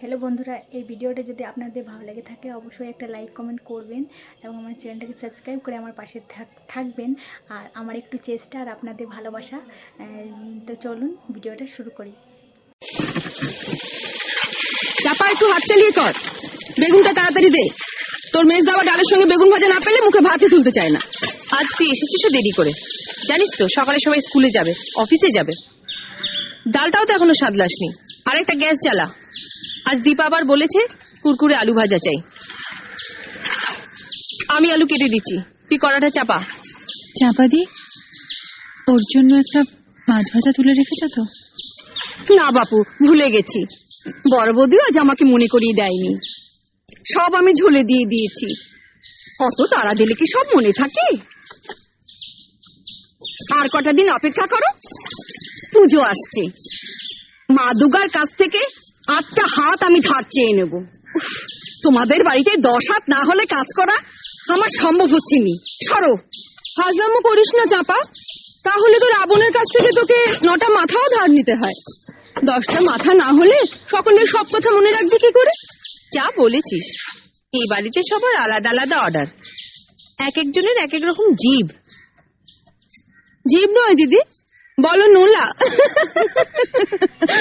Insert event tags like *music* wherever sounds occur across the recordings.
Hello বন্ধুরা, এই ভিডিওটা যদি আপনাদের ভালো লেগে থাকে, অবশ্যই একটা লাইক, কমেন্ট করবেন এবং আমার চ্যানেলটাকে সাবস্ক্রাইব করে আমার পাশে থাক- থাকবেন। আর আমার একটু চেষ্টা আর আপনাদের ভালোবাসা। তো চলুন ভিডিওটা শুরু করি। চাপা, একটু হাত চালিয়ে কর। বেগুনটা তাড়াতাড়ি দে। তোর মেজ দাওয়া ডালের সঙ্গে বেগুন ভাজা না পেলে মুখে ভাতই তুলতে চায় না। আজ তুই এসেছিস দেরি করে। জানিস তো, সকালে সবাই স্কুলে যাবে, অফিসে যাবে। ডালটাও তো এখনও সাদলাসনি। আর একটা গ্যাস জ্বালা। আজ দীপা আবার বলেছে কুরকুরে আলু ভাজা চাই। আমি আলু কেটে দিচ্ছি। তুই কড়াটা চাপা। চাপাদি ওর জন্য একটা মাছ ভাজা তুলে রেখেছো তো? না বাপু ভুলে গেছি। বড় বৌদিও আজ আমাকে মনে করিয়ে দেয়নি। সব আমি ঝুলে দিয়ে দিয়েছি। অত তারা দিলে কি সব মনে থাকে? আর কটা দিন অপেক্ষা করো পুজো আসছে। মা দুর্গার কাছ থেকে আটটা হাত আমি ধার চেয়ে নেব। তোমাদের বাড়িতে দশ হাত না হলে কাজ করা আমার সম্ভব হচ্ছে নি। সরো। হাজলামো করিস না চাপা। তাহলে তো রাবণের কাছ থেকে তোকে নটা মাথাও ধার নিতে হয়। দশটা মাথা না হলে সকলের সব কথা মনে রাখবি কি করে? যা বলেছিস। এই বাড়িতে সবার আলাদা আলাদা অর্ডার এক একজনের এক এক রকম জীব। জীব নয় দিদি। বলো নোলা। *laughs*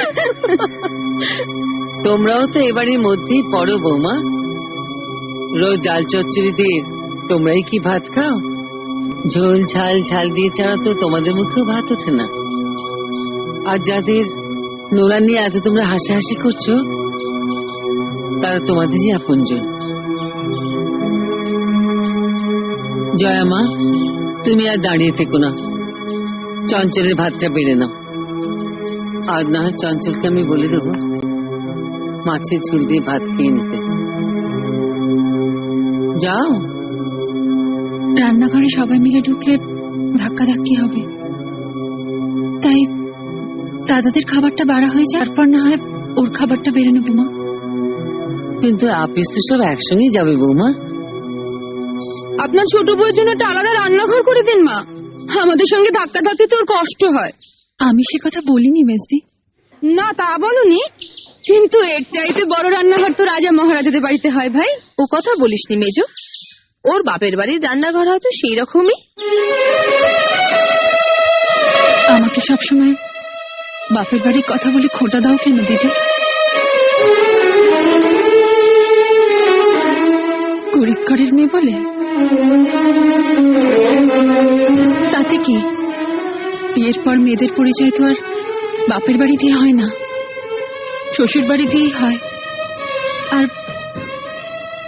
তোমরাও তো এবারের মধ্যেই পড়ো, বৌমা। রোজ ডাল চচ্চড়ি দিয়ে তোমরাই কি ভাত খাও? ঝোল, ঝাল ঝাল দিয়ে ছাড়া তো তোমাদের মুখেও ভাত ওঠে না। আর যাদের নোলা নিয়ে এত তোমরা হাসাহাসি করছ, তারা তোমাদেরই আপনজন। জয়া মা, তুমি আর দাঁড়িয়ে থেকো না। চঞ্চলের ভাতটা বেড়ে নাও। আজ না হয় চঞ্চলকে আমি বলে দেবো। মাছের ঝুল দিয়ে ভাত খেয়ে নিতে। যাও। রান্নাঘরে সবাই মিলে ঢুকলে ধাক্কা ধাক্কি হবে। তাই দাদাদের খাবারটা বাড়া হয়ে যায় তারপর না হয় ওর খাবারটা বেড়ে নেব মা। কিন্তু আপিস তো সব একসঙ্গেই যাবে বৌমা। আপনার ছোট বউয়ের জন্য একটা আলাদা রান্নাঘর করে দিন মা। আমাদের সঙ্গে ধাক্কা ধাক্কি তোর কষ্ট হয়। আমি সে কথা বলিনি মেজদি না তা বলনি? কিন্তু এর চাইতে বড় রান্নাঘর তো রাজা মহারাজাদের বাড়িতে হয় ভাই। ও কথা বলিসনি মেজো। ওর বাপের বাড়ির রান্নাঘর হয়তো সেই রকমই আমাকে সবসময় বাপের বাড়ির কথা বলে খোটা দাও কেন দিদি? গরিব ঘরের মেয়ে বলে? তাতে কি? বিয়ের পর মেয়েদের পরিচয় তো আর বাপের বাড়ি দিয়ে হয় না। শ্বশুর বাড়ি দিয়েই হয়। আর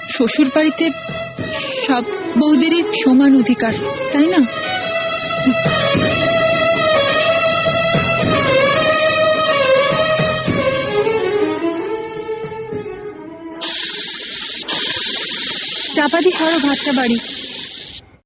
শ্বশুর বাড়িতে সব বউদেরই সমান অধিকার, তাই না? চাপাতি সরো ভাতটা বাড়ি।